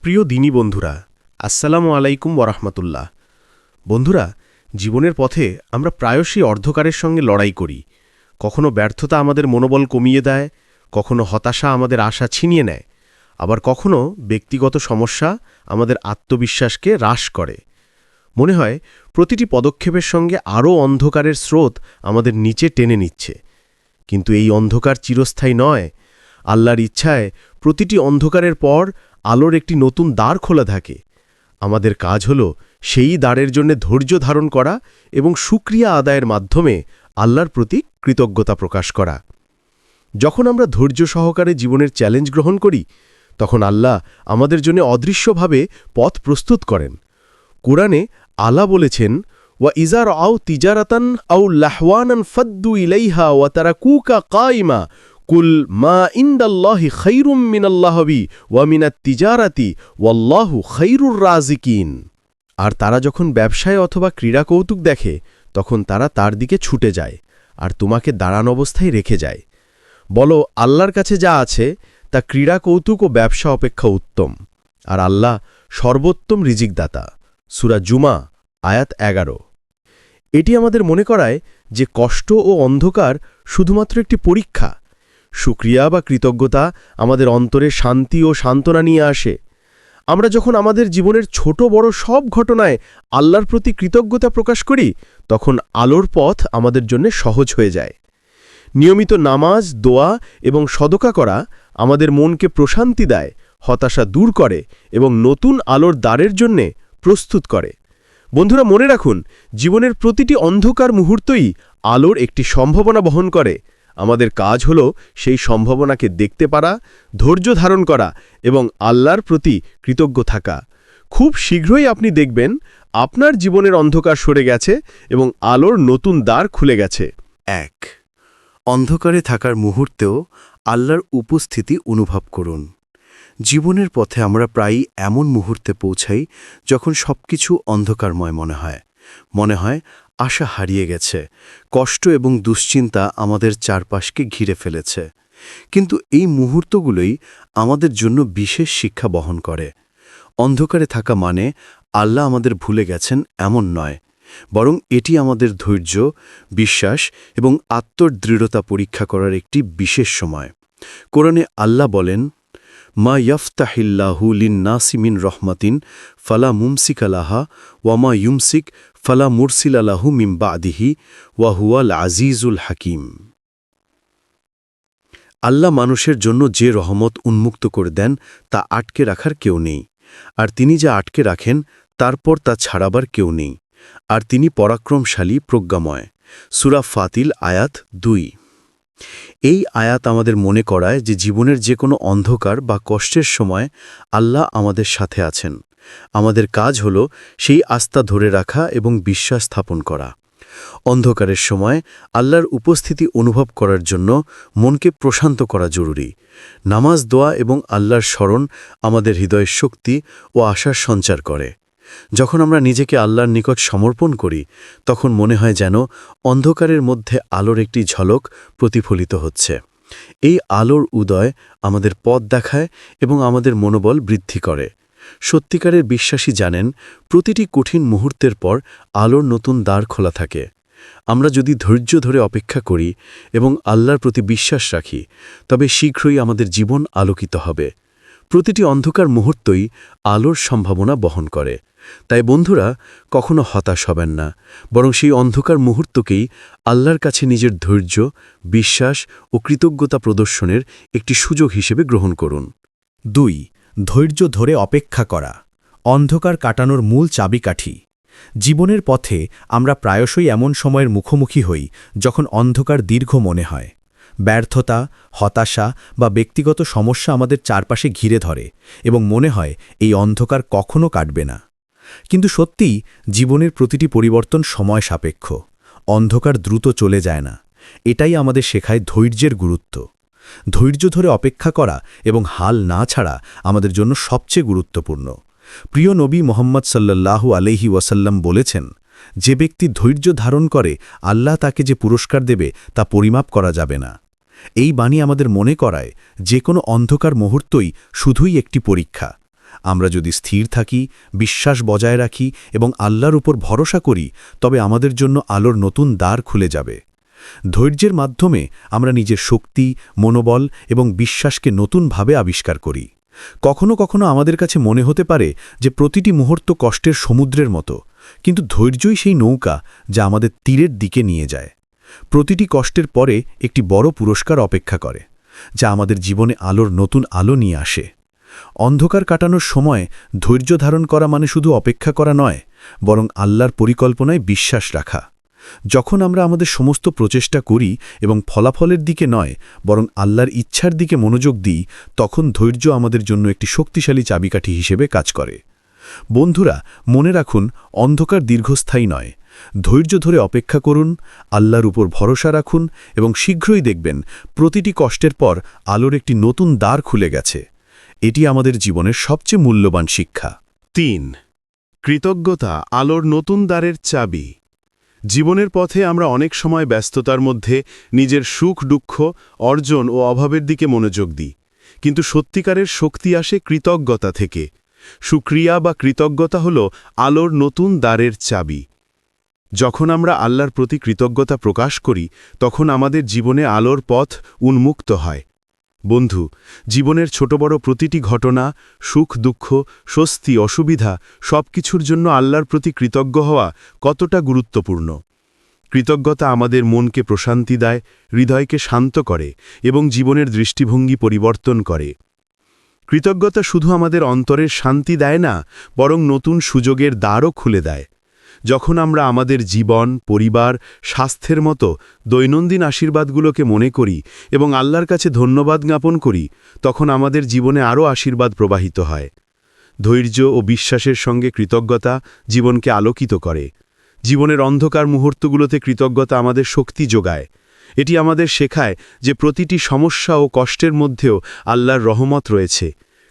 প্রিয় দিনী বন্ধুরা, আসসালামু আলাইকুম ওরহমতুল্লাহ বন্ধুরা, জীবনের পথে আমরা প্রায়শই অর্ধকারের সঙ্গে লড়াই করি। কখনো ব্যর্থতা আমাদের মনোবল কমিয়ে দেয়, কখনো হতাশা আমাদের আশা ছিনিয়ে নেয়। আবার কখনো ব্যক্তিগত সমস্যা আমাদের আত্মবিশ্বাসকে হ্রাস করে। মনে হয়, প্রতিটি পদক্ষেপের সঙ্গে আরও অন্ধকারের স্রোত আমাদের নিচে টেনে নিচ্ছে। কিন্তু এই অন্ধকার চিরস্থায়ী নয়। আল্লাহর ইচ্ছায় প্রতিটি অন্ধকারের পর আলোর একটি নতুন দ্বার খোলা থাকে। আমাদের কাজ হল সেই দ্বারের জন্য ধৈর্য ধারণ করা এবং সুক্রিয়া আদায়ের মাধ্যমে আল্লাহর প্রতি কৃতজ্ঞতা প্রকাশ করা। যখন আমরা ধৈর্য সহকারে জীবনের চ্যালেঞ্জ গ্রহণ করি, তখন আল্লাহ আমাদের জন্য অদৃশ্যভাবে পথ প্রস্তুত করেন। কোরআনে আলা বলেছেন, ওয়া ইজার আও তিজারাতান আউ লাহওয়ানান ফদ্দু ইলাইহা ওয়া তারা কুকা কাইমা কুল মা ইন্দাল্লাহি খৈরুম মিনাল্লাহবি ওয়া মিনাত তিজারাতি, ওয়াল্লাহু খৈরুর রাজিকিন। আর তারা যখন ব্যবসায় অথবা ক্রীড়া কৌতুক দেখে, তখন তারা তার দিকে ছুটে যায় আর তোমাকে দাঁড়ান অবস্থায় রেখে যায়। বলো, আল্লাহর কাছে যা আছে, তা ক্রীড়া কৌতুক ও ব্যবসা অপেক্ষা উত্তম। আর আল্লাহ সর্বোত্তম রিজিকদাতা। সুরা জুমা, আয়াত এগারো। এটি আমাদের মনে করায় যে কষ্ট ও অন্ধকার শুধুমাত্র একটি পরীক্ষা সুক্রিয়া বা কৃতজ্ঞতা আমাদের অন্তরে শান্তি ও সান্ত্বনা নিয়ে আসে। আমরা যখন আমাদের জীবনের ছোট বড় সব ঘটনায় আল্লাহর প্রতি কৃতজ্ঞতা প্রকাশ করি, তখন আলোর পথ আমাদের জন্য সহজ হয়ে যায়। নিয়মিত নামাজ, দোয়া এবং সদকা করা আমাদের মনকে প্রশান্তি দেয়, হতাশা দূর করে এবং নতুন আলোর দ্বারের জন্যে প্রস্তুত করে। বন্ধুরা, মনে রাখুন, জীবনের প্রতিটি অন্ধকার মুহূর্তই আলোর একটি সম্ভাবনা বহন করে। আমাদের কাজ হল সেই সম্ভাবনাকে দেখতে পারা, ধৈর্য ধারণ করা এবং আল্লাহর প্রতি কৃতজ্ঞ থাকা। খুব শীঘ্রই আপনি দেখবেন আপনার জীবনের অন্ধকার সরে গেছে এবং আলোর নতুন দ্বার খুলে গেছে। এক, অন্ধকারে থাকার মুহূর্তেও আল্লাহর উপস্থিতি অনুভব করুন। জীবনের পথে আমরা প্রায়ই এমন মুহূর্তে পৌঁছাই যখন সবকিছু অন্ধকারময় মনে হয়। মনে হয় আশা হারিয়ে গেছে, কষ্ট এবং দুশ্চিন্তা আমাদের চারপাশকে ঘিরে ফেলেছে। কিন্তু এই মুহূর্তগুলোই আমাদের জন্য বিশেষ শিক্ষা বহন করে। অন্ধকারে থাকা মানে আল্লাহ আমাদের ভুলে গেছেন এমন নয়, বরং এটি আমাদের ধৈর্য, বিশ্বাস এবং আত্মদৃঢ়তা পরীক্ষা করার একটি বিশেষ সময়। কোরআনে আল্লাহ বলেন, মা ইয়ফতাহিল্লাহু লিন্নাসিমিন রহমাতিন, ফালা মুমসিকালাহা ওয়ামা ইউমসিক ফালা আদিহি মিম্বাদিহি ওয়াহুয়াল আজিজুল হাকিম। আল্লাহ মানুষের জন্য যে রহমত উন্মুক্ত করে দেন, তা আটকে রাখার কেউ নেই। আর তিনি যা আটকে রাখেন, তারপর তা ছাড়াবার কেউ নেই। আর তিনি পরাক্রমশালী, প্রজ্ঞাময়। সুরা ফাতিল আয়াত দুই। এই আয়াত আমাদের মনে করায় যে জীবনের যে কোনো অন্ধকার বা কষ্টের সময় আল্লাহ আমাদের সাথে আছেন। আমাদের কাজ হল সেই আস্থা ধরে রাখা এবং বিশ্বাস স্থাপন করা। অন্ধকারের সময় আল্লাহর উপস্থিতি অনুভব করার জন্য মনকে প্রশান্ত করা জরুরি। নামাজ, দোয়া এবং আল্লাহর স্মরণ আমাদের হৃদয়ের শক্তি ও আশার সঞ্চার করে। যখন আমরা নিজেকে আল্লাহর নিকট সমর্পণ করি, তখন মনে হয় যেন অন্ধকারের মধ্যে আলোর একটি ঝলক প্রতিফলিত হচ্ছে। এই আলোর উদয় আমাদের পথ দেখায় এবং আমাদের মনোবল বৃদ্ধি করে। সত্যিকারের বিশ্বাসী জানেন, প্রতিটি কঠিন মুহূর্তের পর আলোর নতুন দ্বার খোলা থাকে। আমরা যদি ধৈর্য ধরে অপেক্ষা করি এবং আল্লাহর প্রতি বিশ্বাস রাখি, তবে শীঘ্রই আমাদের জীবন আলোকিত হবে। প্রতিটি অন্ধকার মুহূর্তই আলোর সম্ভাবনা বহন করে। তাই বন্ধুরা, কখনো হতাশ হবেন না, বরং সেই অন্ধকার মুহূর্তকেই আল্লাহর কাছে নিজের ধৈর্য, বিশ্বাস ও কৃতজ্ঞতা প্রদর্শনের একটি সুযোগ হিসেবে গ্রহণ করুন। দুই, ধৈর্য ধরে অপেক্ষা করা, অন্ধকার কাটানোর মূল চাবিকাঠি। জীবনের পথে আমরা প্রায়শই এমন সময়ের মুখোমুখি হই যখন অন্ধকার দীর্ঘ মনে হয়। ব্যর্থতা, হতাশা বা ব্যক্তিগত সমস্যা আমাদের চারপাশে ঘিরে ধরে এবং মনে হয় এই অন্ধকার কখনো কাটবে না। কিন্তু সত্যিই জীবনের প্রতিটি পরিবর্তন সময় সাপেক্ষ। অন্ধকার দ্রুত চলে যায় না। এটাই আমাদের শেখায় ধৈর্যের গুরুত্ব। ধৈর্য ধরে অপেক্ষা করা এবং হাল না ছাড়া আমাদের জন্য সবচেয়ে গুরুত্বপূর্ণ। প্রিয় নবী মোহাম্মদ সাল্লাল্লাহু আলহি ওয়াসাল্লাম বলেছেন, যে ব্যক্তি ধৈর্য ধারণ করে, আল্লাহ তাকে যে পুরস্কার দেবে, তা পরিমাপ করা যাবে না। এই বাণী আমাদের মনে করায়, যে কোনো অন্ধকার মুহূর্তই শুধুই একটি পরীক্ষা। আমরা যদি স্থির থাকি, বিশ্বাস বজায় রাখি এবং আল্লাহর উপর ভরসা করি, তবে আমাদের জন্য আলোর নতুন দ্বার খুলে যাবে। ধৈর্যের মাধ্যমে আমরা নিজের শক্তি, মনোবল এবং বিশ্বাসকে নতুনভাবে আবিষ্কার করি। কখনো কখনো আমাদের কাছে মনে হতে পারে যে প্রতিটি মুহূর্ত কষ্টের সমুদ্রের মতো, কিন্তু ধৈর্যই সেই নৌকা যা আমাদের তীরের দিকে নিয়ে যায়। প্রতিটি কষ্টের পরে একটি বড় পুরস্কার অপেক্ষা করে, যা আমাদের জীবনে আলোর নতুন আলো নিয়ে আসে। অন্ধকার কাটানোর সময় ধৈর্য ধারণ করা মানে শুধু অপেক্ষা করা নয়, বরং আল্লাহর পরিকল্পনায় বিশ্বাস রাখা। যখন আমরা আমাদের সমস্ত প্রচেষ্টা করি এবং ফলাফলের দিকে নয়, বরং আল্লাহর ইচ্ছার দিকে মনোযোগ দিই, তখন ধৈর্য আমাদের জন্য একটি শক্তিশালী চাবিকাঠি হিসেবে কাজ করে। বন্ধুরা, মনে রাখুন, অন্ধকার দীর্ঘস্থায়ী নয়। ধৈর্য ধরে অপেক্ষা করুন, আল্লাহর উপর ভরসা রাখুন এবং শীঘ্রই দেখবেন, প্রতিটি কষ্টের পর আলোর একটি নতুন দ্বার খুলে গেছে। এটি আমাদের জীবনের সবচেয়ে মূল্যবান শিক্ষা। তিন, কৃতজ্ঞতা আলোর নতুন দ্বারের চাবি। জীবনের পথে আমরা অনেক সময় ব্যস্ততার মধ্যে নিজের সুখ, দুঃখ, অর্জন ও অভাবের দিকে মনোযোগ দিই। কিন্তু সত্যিকারের শক্তি আসে কৃতজ্ঞতা থেকে। সুক্রিয়া বা কৃতজ্ঞতা হল আলোর নতুন দ্বারের চাবি। যখন আমরা আল্লাহর প্রতি কৃতজ্ঞতা প্রকাশ করি, তখন আমাদের জীবনে আলোর পথ উন্মুক্ত হয়। বন্ধু, জীবনের ছোট বড় প্রতিটি ঘটনা, সুখ, দুঃখ, স্বস্তি, অসুবিধা সব কিছুর জন্য আল্লাহর প্রতি কৃতজ্ঞ হওয়া কতটা গুরুত্বপূর্ণ? কৃতজ্ঞতা আমাদের মনকে প্রশান্তি দেয়, হৃদয়কে শান্ত করে এবং জীবনের দৃষ্টিভঙ্গি পরিবর্তন করে। কৃতজ্ঞতা শুধু আমাদের অন্তরের শান্তি দেয় না, বরং নতুন সুযোগের দ্বারও খুলে দেয়। যখন আমরা আমাদের জীবন, পরিবার, স্বাস্থ্যের মতো দৈনন্দিন আশীর্বাদগুলোকে মনে করি এবং আল্লাহর কাছে ধন্যবাদ জ্ঞাপন করি, তখন আমাদের জীবনে আরও আশীর্বাদ প্রবাহিত হয়। ধৈর্য ও বিশ্বাসের সঙ্গে কৃতজ্ঞতা জীবনকে আলোকিত করে। জীবনের অন্ধকার মুহূর্তগুলোতে কৃতজ্ঞতা আমাদের শক্তি যোগায়। এটি আমাদের শেখায় যে প্রতিটি সমস্যা ও কষ্টের মধ্যেও আল্লাহর রহমত রয়েছে।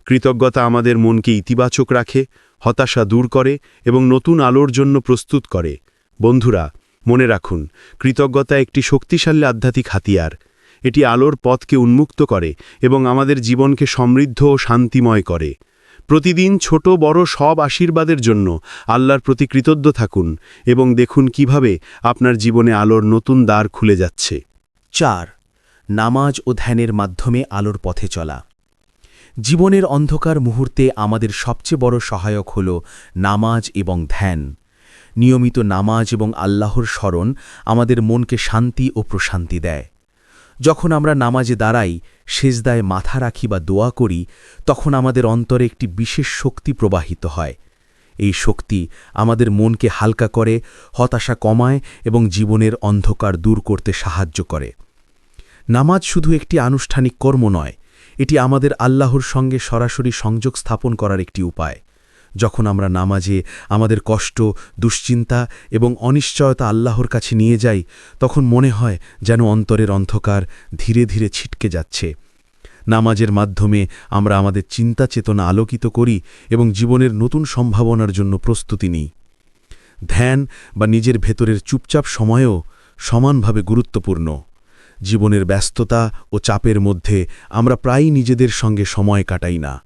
কৃতজ্ঞতা আমাদের মনকে ইতিবাচক রাখে হতাশা দূর করে এবং নতুন আলোর জন্য প্রস্তুত করে। বন্ধুরা, মনে রাখুন, কৃতজ্ঞতা একটি শক্তিশালী আধ্যাত্মিক হাতিয়ার। এটি আলোর পথকে উন্মুক্ত করে এবং আমাদের জীবনকে সমৃদ্ধ ও শান্তিময় করে। প্রতিদিন ছোট বড় সব আশীর্বাদের জন্য আল্লাহর প্রতি কৃতজ্ঞ থাকুন এবং দেখুন কীভাবে আপনার জীবনে আলোর নতুন দ্বার খুলে যাচ্ছে। চার, নামাজ ও ধ্যানের মাধ্যমে আলোর পথে চলা। জীবনের অন্ধকার মুহূর্তে আমাদের সবচেয়ে বড় সহায়ক হল নামাজ এবং ধ্যান। নিয়মিত নামাজ এবং আল্লাহর স্মরণ আমাদের মনকে শান্তি ও প্রশান্তি দেয়। যখন আমরা নামাজে দাঁড়াই, সেজদায় মাথা রাখি বা দোয়া করি, তখন আমাদের অন্তরে একটি বিশেষ শক্তি প্রবাহিত হয়। এই শক্তি আমাদের মনকে হালকা করে, হতাশা কমায় এবং জীবনের অন্ধকার দূর করতে সাহায্য করে। নামাজ শুধু একটি আনুষ্ঠানিক কর্ম নয় এটি আমাদের আল্লাহর সঙ্গে সরাসরি সংযোগ স্থাপন করার একটি উপায়। যখন আমরা নামাজে আমাদের কষ্ট, দুশ্চিন্তা এবং অনিশ্চয়তা আল্লাহর কাছে নিয়ে যাই, তখন মনে হয় যেন অন্তরের অন্ধকার ধীরে ধীরে ছিটকে যাচ্ছে। নামাজের মাধ্যমে আমরা আমাদের চিন্তা চেতনা আলোকিত করি এবং জীবনের নতুন সম্ভাবনার জন্য প্রস্তুতি নিই। ধ্যান বা নিজের ভেতরের চুপচাপ সময়ও সমানভাবে গুরুত্বপূর্ণ। জীবনের ব্যস্ততা ও চাপের মধ্যে আমরা প্রায়ই নিজেদের সঙ্গে সময় কাটাই না।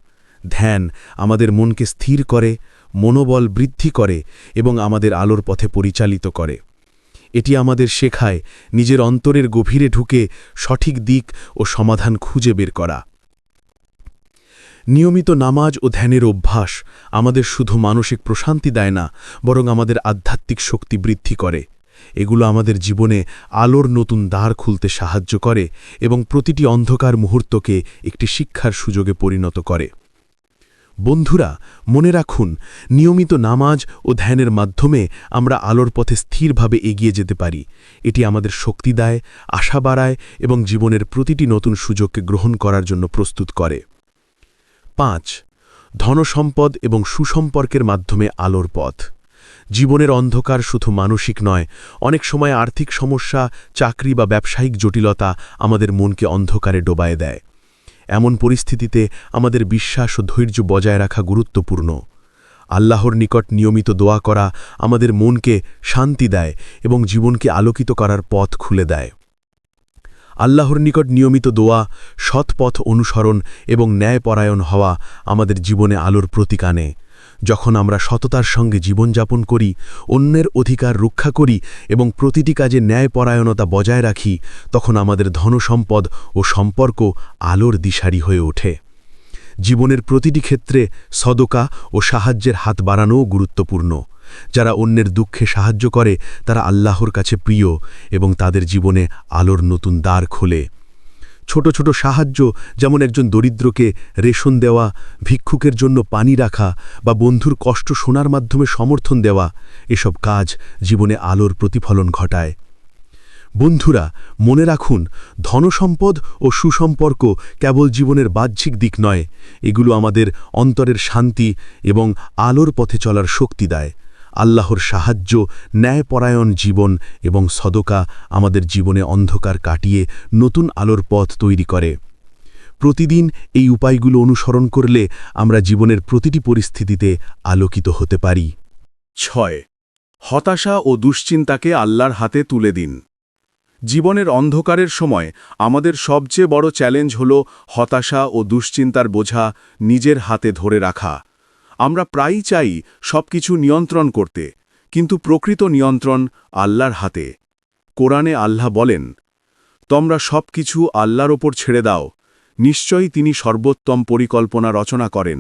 ধ্যান আমাদের মনকে স্থির করে, মনোবল বৃদ্ধি করে এবং আমাদের আলোর পথে পরিচালিত করে। এটি আমাদের শেখায় নিজের অন্তরের গভীরে ঢুকে সঠিক দিক ও সমাধান খুঁজে বের করা। নিয়মিত নামাজ ও ধ্যানের অভ্যাস আমাদের শুধু মানসিক প্রশান্তি দেয় না, বরং আমাদের আধ্যাত্মিক শক্তি বৃদ্ধি করে। এগুলো আমাদের জীবনে আলোর নতুন দ্বার খুলতে সাহায্য করে এবং প্রতিটি অন্ধকার মুহূর্তকে একটি শিক্ষার সুযোগে পরিণত করে। বন্ধুরা, মনে রাখুন, নিয়মিত নামাজ ও ধ্যানের মাধ্যমে আমরা আলোর পথে স্থিরভাবে এগিয়ে যেতে পারি। এটি আমাদের শক্তি দেয়, আশা বাড়ায় এবং জীবনের প্রতিটি নতুন সুযোগকে গ্রহণ করার জন্য প্রস্তুত করে। পাঁচ, ধনসম্পদ এবং সুসম্পর্কের মাধ্যমে আলোর পথ। জীবনের অন্ধকার শুধু মানসিক নয়, অনেক সময় আর্থিক সমস্যা, চাকরি বা ব্যবসায়িক জটিলতা আমাদের মনকে অন্ধকারে ডোবায় দেয়। এমন পরিস্থিতিতে আমাদের বিশ্বাস ও ধৈর্য বজায় রাখা গুরুত্বপূর্ণ। আল্লাহর নিকট নিয়মিত দোয়া করা আমাদের মনকে শান্তি দেয় এবং জীবনকে আলোকিত করার পথ খুলে দেয়। আল্লাহর নিকট নিয়মিত দোয়া, সৎপথ অনুসরণ এবং ন্যায়পরায়ণ হওয়া আমাদের জীবনে আলোর প্রতীক আনে। যখন আমরা সততার সঙ্গে জীবনযাপন করি, অন্যের অধিকার রক্ষা করি এবং প্রতিটি কাজে ন্যায়পরায়ণতা বজায় রাখি, তখন আমাদের ধনসম্পদ ও সম্পর্ক আলোর দিশারি হয়ে ওঠে। জীবনের প্রতিটি ক্ষেত্রে সদকা ও সাহায্যের হাত বাড়ানোও গুরুত্বপূর্ণ। যারা অন্যের দুঃখে সাহায্য করে, তারা আল্লাহর কাছে প্রিয় এবং তাদের জীবনে আলোর নতুন দ্বার খোলে। ছোট ছোট সাহায্য, যেমন একজন দরিদ্রকে রেশন দেওয়া, ভিক্ষুকের জন্য পানি রাখা বা বন্ধুর কষ্ট শোনার মাধ্যমে সমর্থন দেওয়া, এসব কাজ জীবনে আলোর প্রতিফলন ঘটায়। বন্ধুরা, মনে রাখুন, ধনসম্পদ ও সুসম্পর্ক কেবল জীবনের বাহ্যিক দিক নয়, এগুলো আমাদের অন্তরের শান্তি এবং আলোর পথে চলার শক্তি দেয়। আল্লাহর সাহায্য, ন্যায়পরায়ণ জীবন এবং সদকা আমাদের জীবনে অন্ধকার কাটিয়ে নতুন আলোর পথ তৈরি করে। প্রতিদিন এই উপায়গুলো অনুসরণ করলে আমরা জীবনের প্রতিটি পরিস্থিতিতে আলোকিত হতে পারি। ছয়, হতাশা ও দুশ্চিন্তাকে আল্লাহর হাতে তুলে দিন। জীবনের অন্ধকারের সময় আমাদের সবচেয়ে বড় চ্যালেঞ্জ হল হতাশা ও দুশ্চিন্তার বোঝা নিজের হাতে ধরে রাখা। আমরা প্রায়ই চাই সবকিছু নিয়ন্ত্রণ করতে, কিন্তু প্রকৃত নিয়ন্ত্রণ আল্লাহর হাতে। কোরআনে আল্লাহ বলেন, তোমরা সবকিছু আল্লাহর ওপর ছেড়ে দাও, নিশ্চয়ই তিনি সর্বোত্তম পরিকল্পনা রচনা করেন।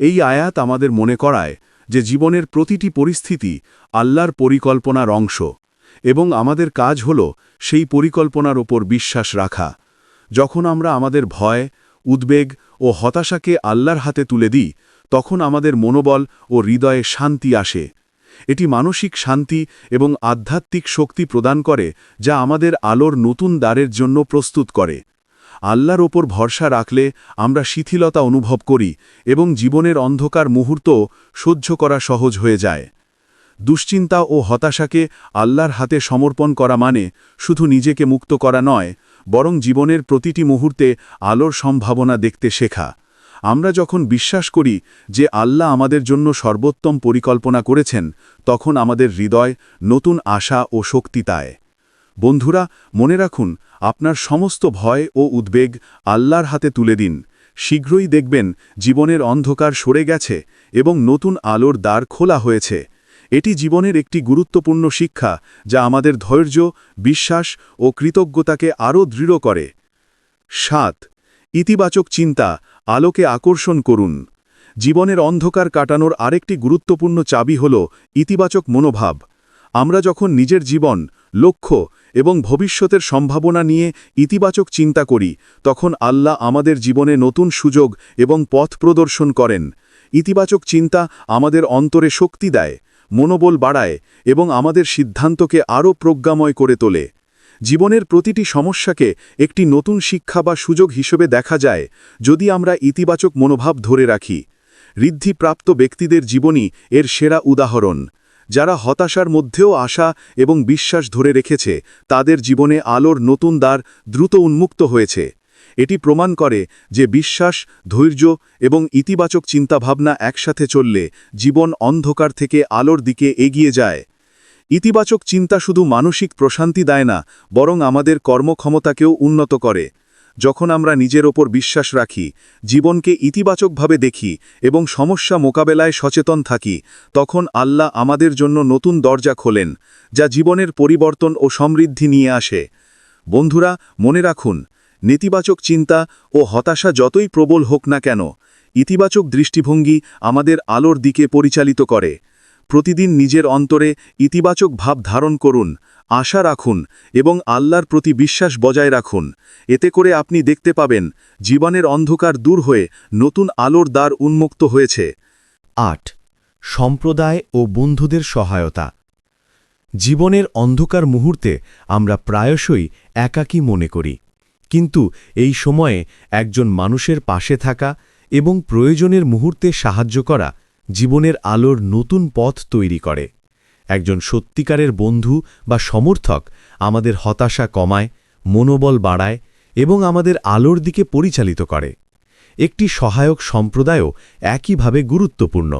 এই আয়াত আমাদের মনে করায় যে জীবনের প্রতিটি পরিস্থিতি আল্লাহর পরিকল্পনার অংশ, এবং আমাদের কাজ হল সেই পরিকল্পনার ওপর বিশ্বাস রাখা। যখন আমরা আমাদের ভয়, উদ্বেগ ও হতাশাকে আল্লাহর হাতে তুলে দিই তখন আমাদের মনোবল ও হৃদয়ে শান্তি আসে। এটি মানসিক শান্তি এবং আধ্যাত্মিক শক্তি প্রদান করে, যা আমাদের আলোর নতুন দ্বারের জন্য প্রস্তুত করে। আল্লাহর ওপর ভরসা রাখলে আমরা শিথিলতা অনুভব করি এবং জীবনের অন্ধকার মুহূর্ত সহ্য করা সহজ হয়ে যায়। দুশ্চিন্তা ও হতাশাকে আল্লাহর হাতে সমর্পণ করা মানে শুধু নিজেকে মুক্ত করা নয়, বরং জীবনের প্রতিটি মুহূর্তে আলোর সম্ভাবনা দেখতে শেখা। আমরা যখন বিশ্বাস করি যে আল্লাহ আমাদের জন্য সর্বোত্তম পরিকল্পনা করেছেন, তখন আমাদের হৃদয় নতুন আশা ও শক্তি তায়। বন্ধুরা, মনে রাখুন, আপনার সমস্ত ভয় ও উদ্বেগ আল্লাহর হাতে তুলে দিন। শীঘ্রই দেখবেন জীবনের অন্ধকার সরে গেছে এবং নতুন আলোর দ্বার খোলা হয়েছে। এটি জীবনের একটি গুরুত্বপূর্ণ শিক্ষা যা আমাদের ধৈর্য, বিশ্বাস ও কৃতজ্ঞতাকে আরও দৃঢ় করে। সাত, ইতিবাচক চিন্তা আলোকে আকর্ষণ করুন। জীবনের অন্ধকার কাটানোর আরেকটি গুরুত্বপূর্ণ চাবি হল ইতিবাচক মনোভাব। আমরা যখন নিজের জীবন, লক্ষ্য এবং ভবিষ্যতের সম্ভাবনা নিয়ে ইতিবাচক চিন্তা করি, তখন আল্লাহ আমাদের জীবনে নতুন সুযোগ এবং পথ প্রদর্শন করেন। ইতিবাচক চিন্তা আমাদের অন্তরে শক্তি দেয়, মনোবল বাড়ায় এবং আমাদের সিদ্ধান্তকে আরও প্রজ্ঞাময় করে তোলে। জীবনের প্রতিটি সমস্যাকে একটি নতুন শিক্ষা বা সুযোগ হিসেবে দেখা যায় যদি আমরা ইতিবাচক মনোভাব ধরে রাখি। ঋদ্ধিপ্রাপ্ত ব্যক্তিদের জীবনই এর সেরা উদাহরণ। যারা হতাশার মধ্যেও আশা এবং বিশ্বাস ধরে রেখেছে, তাদের জীবনে আলোর নতুন দ্বার দ্রুত উন্মুক্ত হয়েছে। এটি প্রমাণ করে যে বিশ্বাস, ধৈর্য এবং ইতিবাচক চিন্তাভাবনা একসাথে চললে জীবন অন্ধকার থেকে আলোর দিকে এগিয়ে যায়। ইতিবাচক চিন্তা শুধু মানসিক প্রশান্তি দেয় না, বরং আমাদের কর্মক্ষমতাকেও উন্নত করে। যখন আমরা নিজের ওপর বিশ্বাস রাখি, জীবনকে ইতিবাচকভাবে দেখি এবং সমস্যা মোকাবেলায় সচেতন থাকি, তখন আল্লাহ আমাদের জন্য নতুন দরজা খোলেন, যা জীবনের পরিবর্তন ও সমৃদ্ধি নিয়ে আসে। বন্ধুরা, মনে রাখুন, নেতিবাচক চিন্তা ও হতাশা যতই প্রবল হোক না কেন, ইতিবাচক দৃষ্টিভঙ্গি আমাদের আলোর দিকে পরিচালিত করে। প্রতিদিন নিজের অন্তরে ইতিবাচক ভাব ধারণ করুন, আশা রাখুন এবং আল্লাহর প্রতি বিশ্বাস বজায় রাখুন। এতে করে আপনি দেখতে পাবেন, জীবনের অন্ধকার দূর হয়ে নতুন আলোর দ্বার উন্মুক্ত হয়েছে। আট, সম্প্রদায় ও বন্ধুদের সহায়তা। জীবনের অন্ধকার মুহূর্তে আমরা প্রায়শই একাকী মনে করি। কিন্তু এই সময়ে একজন মানুষের পাশে থাকা এবং প্রয়োজনের মুহূর্তে সাহায্য করা জীবনের আলোর নতুন পথ তৈরি করে। একজন সত্যিকারের বন্ধু বা সমর্থক আমাদের হতাশা কমায়, মনোবল বাড়ায় এবং আমাদের আলোর দিকে পরিচালিত করে। একটি সহায়ক সম্প্রদায়ও একইভাবে গুরুত্বপূর্ণ।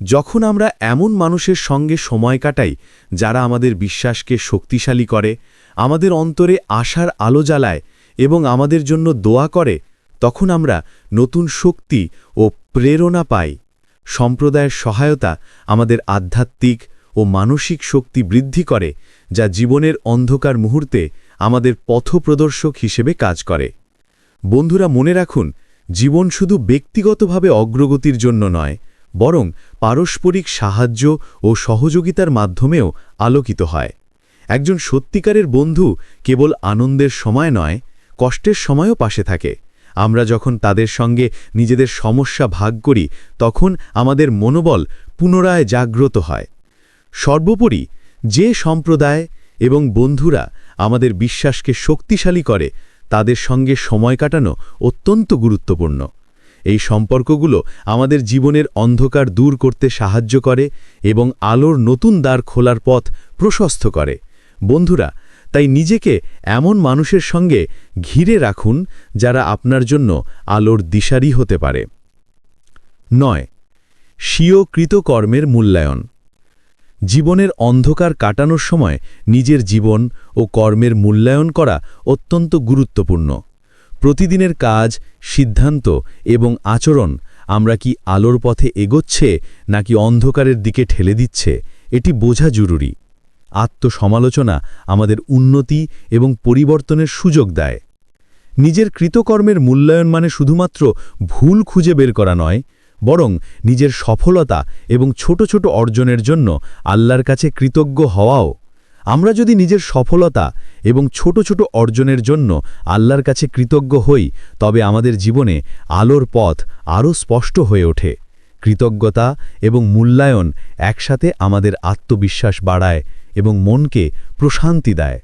যখন আমরা এমন মানুষের সঙ্গে সময় কাটাই যারা আমাদের বিশ্বাসকে শক্তিশালী করে, আমাদের অন্তরে আশার আলো জ্বালায় এবং আমাদের জন্য দোয়া করে, তখন আমরা নতুন শক্তি ও প্রেরণা পাই। সম্প্রদায়ের সহায়তা আমাদের আধ্যাত্মিক ও মানসিক শক্তি বৃদ্ধি করে, যা জীবনের অন্ধকার মুহূর্তে আমাদের পথপ্রদর্শক হিসেবে কাজ করে। বন্ধুরা, মনে রাখুন, জীবন শুধু ব্যক্তিগতভাবে অগ্রগতির জন্য নয়, বরং পারস্পরিক সাহায্য ও সহযোগিতার মাধ্যমেও আলোকিত হয়। একজন সত্যিকারের বন্ধু কেবল আনন্দের সময় নয়, কষ্টের সময়ও পাশে থাকে। আমরা যখন তাদের সঙ্গে নিজেদের সমস্যা ভাগ করি, তখন আমাদের মনোবল পুনরায় জাগ্রত হয়। সর্বোপরি, যে সম্প্রদায় এবং বন্ধুরা আমাদের বিশ্বাসকে শক্তিশালী করে, তাদের সঙ্গে সময় কাটানো অত্যন্ত গুরুত্বপূর্ণ। এই সম্পর্কগুলো আমাদের জীবনের অন্ধকার দূর করতে সাহায্য করে এবং আলোর নতুন দ্বার খোলার পথ প্রশস্ত করে। বন্ধুরা তাই নিজেকে এমন মানুষের সঙ্গে ঘিরে রাখুন যারা আপনার জন্য আলোর দিশারি হতে পারে। নয়, স্বীয় কৃতকর্মের মূল্যায়ন। জীবনের অন্ধকার কাটানোর সময় নিজের জীবন ও কর্মের মূল্যায়ন করা অত্যন্ত গুরুত্বপূর্ণ। প্রতিদিনের কাজ, সিদ্ধান্ত এবং আচরণ আমরা কি আলোর পথে এগোচ্ছে নাকি অন্ধকারের দিকে ঠেলে দিচ্ছে, এটি বোঝা জরুরি। আত্মসমালোচনা আমাদের উন্নতি এবং পরিবর্তনের সুযোগ দেয়। নিজের কৃতকর্মের মূল্যায়ন মানে শুধুমাত্র ভুল খুঁজে বের করা নয়, বরং নিজের সফলতা এবং ছোট ছোট অর্জনের জন্য আল্লাহর কাছে কৃতজ্ঞ হওয়াও। আমরা যদি নিজের সফলতা এবং ছোট ছোট অর্জনের জন্য আল্লাহর কাছে কৃতজ্ঞ হই, তবে আমাদের জীবনে আলোর পথ আরও স্পষ্ট হয়ে ওঠে। কৃতজ্ঞতা এবং মূল্যায়ন একসাথে আমাদের আত্মবিশ্বাস বাড়ায়। এবং মনকে প্রশান্তি দেয়।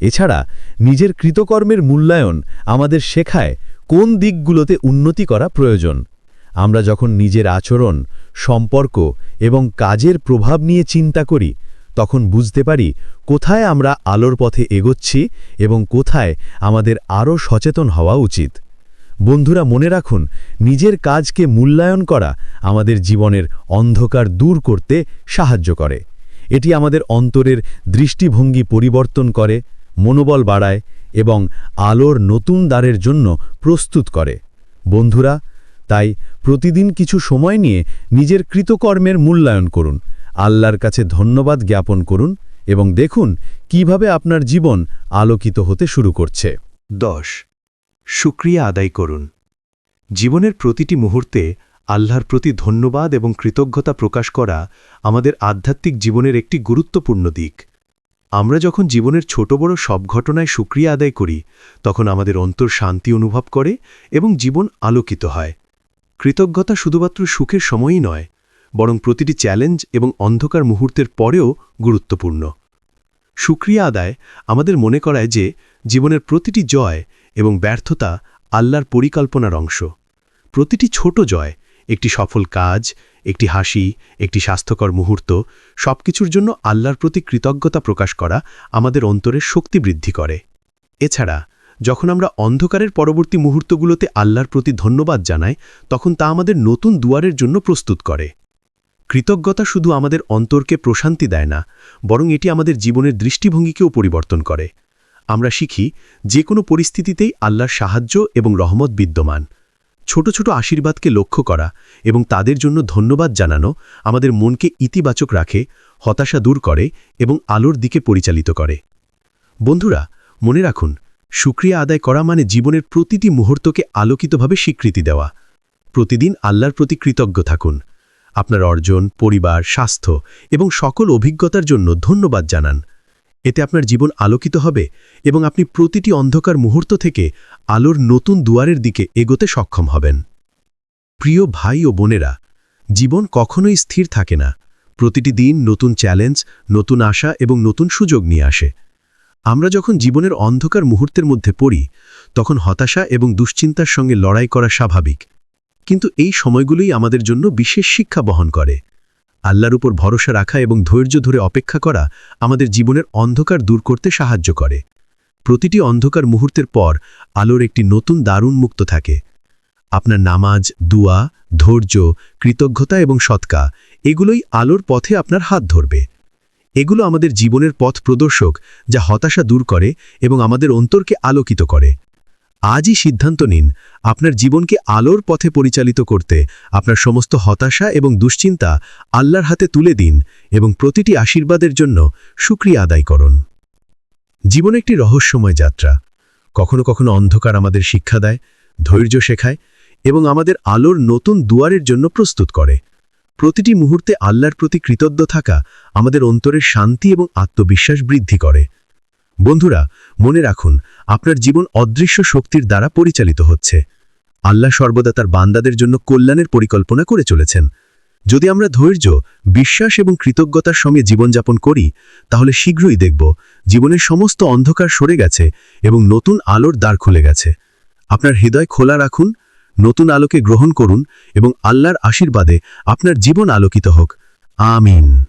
এছাড়া নিজের কৃতকর্মের মূল্যায়ন আমাদের শেখায় কোন দিকগুলোতে উন্নতি করা প্রয়োজন। আমরা যখন নিজের আচরণ, সম্পর্ক এবং কাজের প্রভাব নিয়ে চিন্তা করি, তখন বুঝতে পারি কোথায় আমরা আলোর পথে এগোচ্ছি এবং কোথায় আমাদের আরও সচেতন হওয়া উচিত। বন্ধুরা, মনে রাখুন, নিজের কাজকে মূল্যায়ন করা আমাদের জীবনের অন্ধকার দূর করতে সাহায্য করে। এটি আমাদের অন্তরের দৃষ্টিভঙ্গি পরিবর্তন করে, মনোবল বাড়ায় এবং আলোর নতুন দ্বারের জন্য প্রস্তুত করে। বন্ধুরা, তাই প্রতিদিন কিছু সময় নিয়ে নিজের কৃতকর্মের মূল্যায়ন করুন, আল্লাহর কাছে ধন্যবাদ জ্ঞাপন করুন এবং দেখুন কীভাবে আপনার জীবন আলোকিত হতে শুরু করছে। দশ। সুক্রিয়া আদায় করুন। জীবনের প্রতিটি মুহূর্তে আল্লাহর প্রতি ধন্যবাদ এবং কৃতজ্ঞতা প্রকাশ করা আমাদের আধ্যাত্মিক জীবনের একটি গুরুত্বপূর্ণ দিক। আমরা যখন জীবনের ছোট বড় সব ঘটনায় সুক্রিয়া আদায় করি, তখন আমাদের অন্তর শান্তি অনুভব করে এবং জীবন আলোকিত হয়। কৃতজ্ঞতা শুধুমাত্র সুখের সময়ই নয়, বরং প্রতিটি চ্যালেঞ্জ এবং অন্ধকার মুহূর্তের পরেও গুরুত্বপূর্ণ। সুক্রিয়া আদায় আমাদের মনে করায় যে, জীবনের প্রতিটি জয় এবং ব্যর্থতা আল্লাহর পরিকল্পনার অংশ। প্রতিটি ছোট জয় একটি সফল কাজ, একটি হাসি, একটি স্বাস্থ্যকর মুহূর্ত, সবকিছুর জন্য আল্লাহর প্রতি কৃতজ্ঞতা প্রকাশ করা আমাদের অন্তরের শক্তি বৃদ্ধি করে। এছাড়া, যখন আমরা অন্ধকারের পরবর্তী মুহূর্তগুলোতে আল্লাহর প্রতি ধন্যবাদ জানাই, তখন তা আমাদের নতুন দুয়ারের জন্য প্রস্তুত করে। কৃতজ্ঞতা শুধু আমাদের অন্তরকে প্রশান্তি দেয় না, বরং এটি আমাদের জীবনের দৃষ্টিভঙ্গিকেও পরিবর্তন করে। আমরা শিখি, যে কোনো পরিস্থিতিতেই আল্লাহর সাহায্য এবং রহমত বিদ্যমান। ছোট ছোট আশীর্বাদকে লক্ষ্য করা এবং তাদের জন্য ধন্যবাদ জানানো আমাদের মনকে ইতিবাচক রাখে, হতাশা দূর করে এবং আলোর দিকে পরিচালিত করে। বন্ধুরা, মনে রাখুন, সুক্রিয়া আদায় করা মানে জীবনের প্রতিটি মুহূর্তকে আলোকিতভাবে স্বীকৃতি দেওয়া। প্রতিদিন আল্লাহর প্রতি কৃতজ্ঞ থাকুন। আপনার অর্জন, পরিবার, স্বাস্থ্য এবং সকল অভিজ্ঞতার জন্য ধন্যবাদ জানান। এতে আপনার জীবন আলোকিত হবে এবং আপনি প্রতিটি অন্ধকার মুহূর্ত থেকে আলোর নতুন দুয়ারের দিকে এগোতে সক্ষম হবেন। প্রিয় ভাই ও বোনেরা, জীবন কখনোই স্থির থাকে না। প্রতিটি দিন নতুন চ্যালেঞ্জ, নতুন আশা এবং নতুন সুযোগ নিয়ে আসে। আমরা যখন জীবনের অন্ধকার মুহূর্তের মধ্যে পড়ি, তখন হতাশা এবং দুশ্চিন্তার সঙ্গে লড়াই করা স্বাভাবিক। কিন্তু এই সময়গুলোই আমাদের জন্য বিশেষ শিক্ষা বহন করে। আল্লাহর উপর ভরসা রাখা এবং ধৈর্য ধরে অপেক্ষা করা আমাদের জীবনের অন্ধকার দূর করতে সাহায্য করে। প্রতিটি অন্ধকার মুহূর্তের পর আলোর একটি নতুন দারুণ মুক্ত থাকে। আপনার নামাজ, দুয়া, ধৈর্য, কৃতজ্ঞতা এবং সৎকা, এগুলোই আলোর পথে আপনার হাত ধরবে। এগুলো আমাদের জীবনের পথ প্রদর্শক যা হতাশা দূর করে এবং আমাদের অন্তরকে আলোকিত করে। আজই সিদ্ধান্ত নিন আপনার জীবনকে আলোর পথে পরিচালিত করতে। আপনার সমস্ত হতাশা এবং দুশ্চিন্তা আল্লাহর হাতে তুলে দিন এবং প্রতিটি আশীর্বাদের জন্য সুক্রিয়া আদায় করুন। জীবন একটি রহস্যময় যাত্রা। কখনো কখনো অন্ধকার আমাদের শিক্ষা দেয়, ধৈর্য শেখায় এবং আমাদের আলোর নতুন দুয়ারের জন্য প্রস্তুত করে। প্রতিটি মুহূর্তে আল্লাহর প্রতি কৃতজ্ঞ থাকা আমাদের অন্তরের শান্তি এবং আত্মবিশ্বাস বৃদ্ধি করে। বন্ধুরা, মনে রাখুন, আপনার জীবন অদৃশ্য শক্তির দ্বারা পরিচালিত হচ্ছে। আল্লাহ সর্বদা তার বান্দাদের জন্য কল্যাণের পরিকল্পনা করে চলেছেন। যদি আমরা ধৈর্য, বিশ্বাস এবং কৃতজ্ঞতার সঙ্গে জীবনযাপন করি, তাহলে শীঘ্রই দেখব, জীবনের সমস্ত অন্ধকার সরে গেছে এবং নতুন আলোর দ্বার খুলে গেছে। আপনার হৃদয় খোলা রাখুন, নতুন আলোকে গ্রহণ করুন এবং আল্লাহর আশীর্বাদে আপনার জীবন আলোকিত হোক। আমিন।